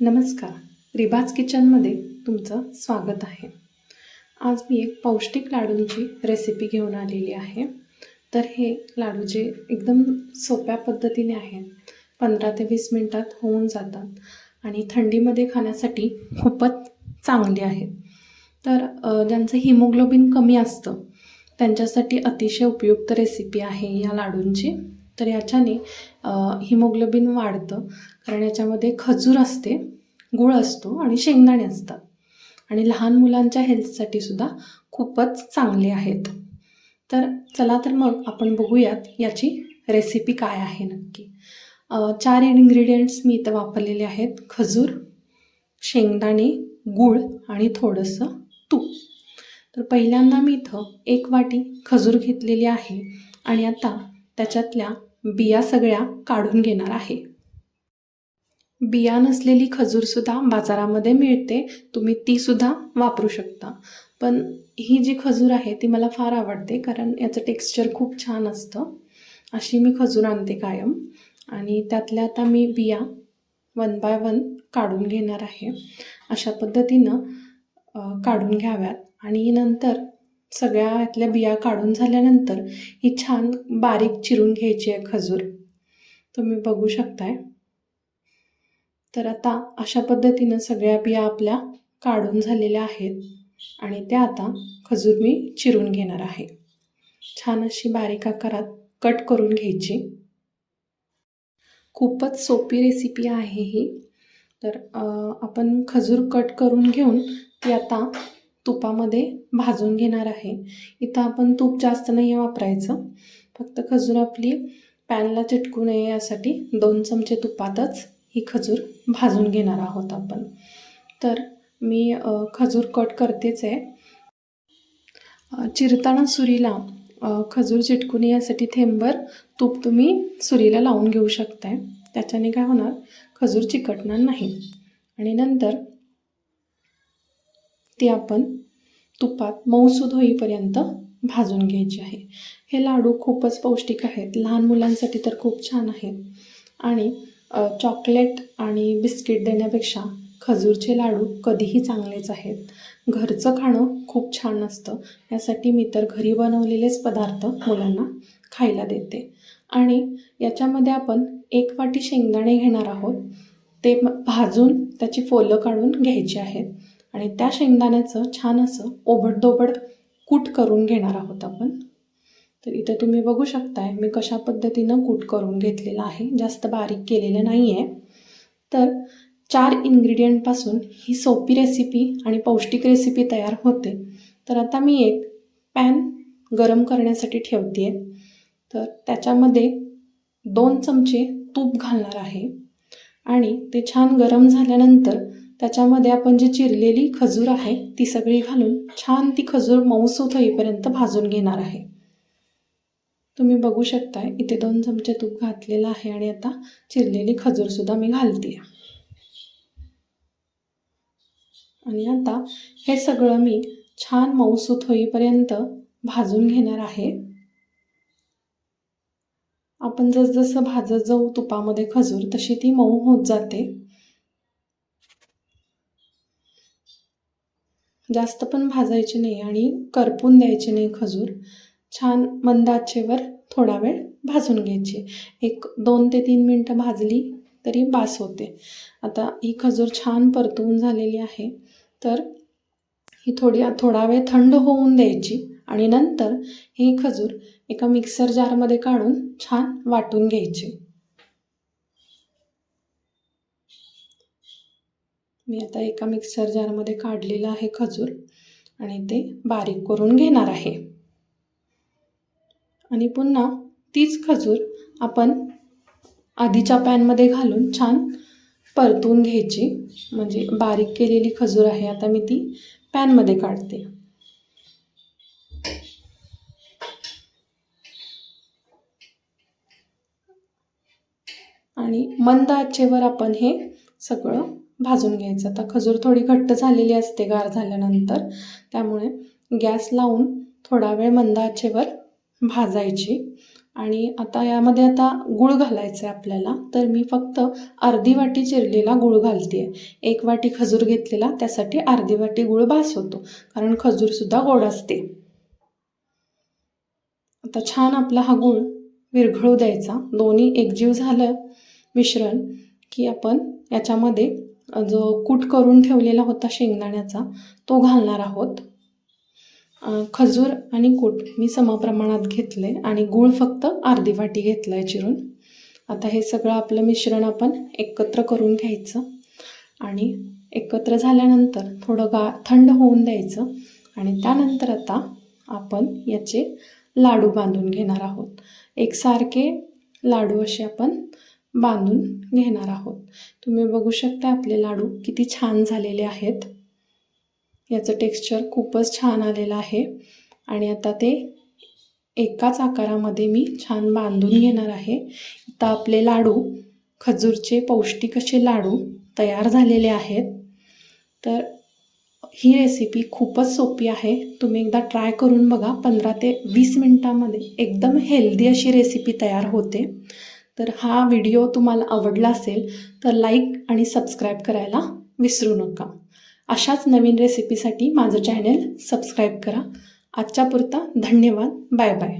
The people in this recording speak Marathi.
नमस्कार. रिबाज किचनमध्ये तुमचं स्वागत आहे. आज मी एक पौष्टिक लाडूंची रेसिपी घेऊन आलेली आहे. तर हे लाडू जे एकदम सोप्या पद्धतीने आहेत पंधरा ते वीस मिनटात होऊन जातात आणि थंडीमध्ये खाण्यासाठी खूपच चांगले आहेत. तर ज्यांचं हिमोग्लोबिन कमी असतं त्यांच्यासाठी अतिशय उपयुक्त रेसिपी आहे या लाडूंची. तर याच्याने हिमोग्लोबिन वाढतं. कारण याच्यामध्ये खजूर असते गूळ असतो आणि शेंगदाणे असतात. आणि लहान मुलांच्या हेल्थसाठी सुद्धा खूपच चांगले आहेत. तर चला तर मग आपण बघूयात याची रेसिपी काय आहे नक्की. चार इन्ग्रेडियंट्स मी इथं वापरलेले आहेत. खजूर शेंगदाणे गूळ आणि थोडंसं तूप. तर पहिल्यांदा मी इथं एक वाटी खजूर घेतलेली आहे आणि आता त्याच्यातल्या बिया सगळ्या काढून घेणार आहे. बिया नसलेली खजूरसुद्धा बाजारामध्ये मिळते तुम्ही तीसुद्धा वापरू शकता. पण ही जी खजूर आहे ती मला फार आवडते कारण याचं टेक्स्चर खूप छान असतं. अशी मी खजूर आणते कायम. आणि त्यातल्या आता मी बिया वन बाय वन काढून घेणार आहे. अशा पद्धतीनं काढून घ्याव्यात. आणि नंतर सगळ्या यातल्या बिया काढून झाल्यानंतर ही छान बारीक चिरून घ्यायची आहे खजूर. तुम्ही बघू शकताय. तर आता अशा पद्धतीनं सगळ्या बिया आपल्या काढून झालेल्या आहेत आणि त्या आता खजूर मी चिरून घेणार आहे. छान अशी बारीक आकारात कट करून घ्यायची. खूपच सोपी रेसिपी आहे ही. तर आपण खजूर कट करून घेऊन ती आता तुपामध्ये भाजून घेणार आहे. इथं आपण तूप जास्त नाही वापरायचं. फक्त खजूर आपली पॅनला चिटकू नये यासाठी दोन चमचे तुपातच ही खजूर भाजून घेणार आहोत आपण. तर मी खजूर कट करतेच आहे. चिरताना सुरीला खजूर चिटकू यासाठी थेंबर तूप तुम्ही सुरीला लावून घेऊ शकताय. त्याच्याने काय होणार? खजूर चिकटणार नाही. आणि नंतर ती आपण तुपात मऊसूद होईपर्यंत भाजून घ्यायची आहे. हे लाडू खूपच पौष्टिक आहेत. लहान मुलांसाठी तर खूप छान आहेत. आणि चॉकलेट आणि बिस्किट देण्यापेक्षा खजूरचे लाडू कधीही चांगलेच आहेत. घरचं खाणं खूप छान असतं. यासाठी मी तर घरी बनवलेलेच पदार्थ मुलांना खायला देते. आणि याच्यामध्ये आपण एक वाटी शेंगदाणे घेणार आहोत. ते भाजून त्याची फोलं काढून घ्यायची आहेत. आणि त्या शेंगदाण्याचं छान असं ओबडधोबड कूट करून घेणार आहोत आपण. तर इथे तुम्ही बघू शकताय मी कशा पद्धतीनं कूट करून घेतलेलं आहे. जास्त बारीक केलेलं नाही आहे तर चार इन्ग्रेडियंटपासून ही सोपी रेसिपी आणि पौष्टिक रेसिपी तयार होते. तर आता मी एक पॅन गरम करण्यासाठी ठेवते आहे तर त्याच्यामध्ये दोन चमचे तूप घालणार आहे. आणि ते छान गरम झाल्यानंतर त्याच्यामध्ये आपण जी चिरलेली खजूर आहे ती सगळी घालून छान ती खजूर मऊसूत होईपर्यंत भाजून घेणार आहे. तुम्ही बघू शकताय इथे दोन चमचे तूप घातलेलं आहे आणि आता चिरलेली खजूरसुद्धा मी घालते आणि आता हे सगळं मी छान मऊसूत होईपर्यंत भाजून घेणार आहे. आपण जसजसं भाजत जाऊ तुपामध्ये खजूर तशी ती मऊ होत जाते. जास्त पण भाजायची नाही आणि करपून द्यायचे नाही खजूर. छान मंद आचेवर थोडा वेळ भाजून घ्यायची. एक दोन ते तीन मिनटं भाजली तरी बास होते. आता ही खजूर छान परतवून झालेली आहे. तर ही थोडी थोडा वेळ थंड होऊन द्यायची आणि नंतर ही खजूर एका मिक्सर जारमध्ये काढून छान वाटून घ्यायची. मी आता एका मिक्सर जारमध्ये काढलेलं आहे खजूर आणि ते बारीक करून घेणार आहे. आणि पुन्हा तीच खजूर आपण आधीच्या पॅनमध्ये घालून छान परतून घ्यायची. म्हणजे बारीक केलेली खजूर आहे आता मी ती पॅनमध्ये काढते. आणि मंद आचेवर आपण हे सगळं भाजून घ्यायचं. आता खजूर थोडी घट्ट झालेली असते गार झाल्यानंतर. त्यामुळे गॅस लावून थोडा वेळ मंद आचेवर भाजायची. आणि आता यामध्ये आता गूळ घालायचं आहे आपल्याला. तर मी फक्त अर्धी वाटी चिरलेला गूळ घालते एक वाटी खजूर घेतलेला त्यासाठी अर्धी वाटी गूळ बास होतो. कारण खजूरसुद्धा गोड असते. आता छान आपला हा गूळ विरघळू द्यायचा. दोन्ही एकजीव झालं मिश्रण की आपण याच्यामध्ये जो कूट करून ठेवलेला होता शेंगदाण्याचा तो घालणार आहोत. खजूर आणि कूट मी समप्रमाणात घेतले आणि गूळ फक्त अर्धी वाटी घेतला आहे चिरून. आता हे सगळं आपलं मिश्रण आपण एकत्र करून घ्यायचं आणि एकत्र झाल्यानंतर थोडं गा थंड होऊन द्यायचं आणि त्यानंतर आता आपण याचे लाडू बांधून घेणार आहोत. एकसारखे लाडू असे आपण बांधून घेणार आहोत. तुम्ही बघू शकता आपले लाडू किती छान झालेले आहेत. याचं टेक्स्चर खूपच छान आलेलं आहे. आणि आता ते एकाच आकारामध्ये मी छान बांधून घेणार आहे. आता आपले लाडू खजूरचे पौष्टिक असे लाडू तयार झालेले आहेत. तर ही रेसिपी खूपच सोपी आहे. तुम्ही एकदा ट्राय करून बघा. पंधरा ते वीस मिनटामध्ये एकदम हेल्दी अशी रेसिपी तयार होते. तर हा व्हिडिओ तुम्हाला आवडला असेल तर लाईक आणि सबस्क्राईब करायला विसरू नका. अशाच नवीन रेसिपीसाठी माझं चॅनेल सबस्क्राईब करा. आजच्या पुरता धन्यवाद. Bye bye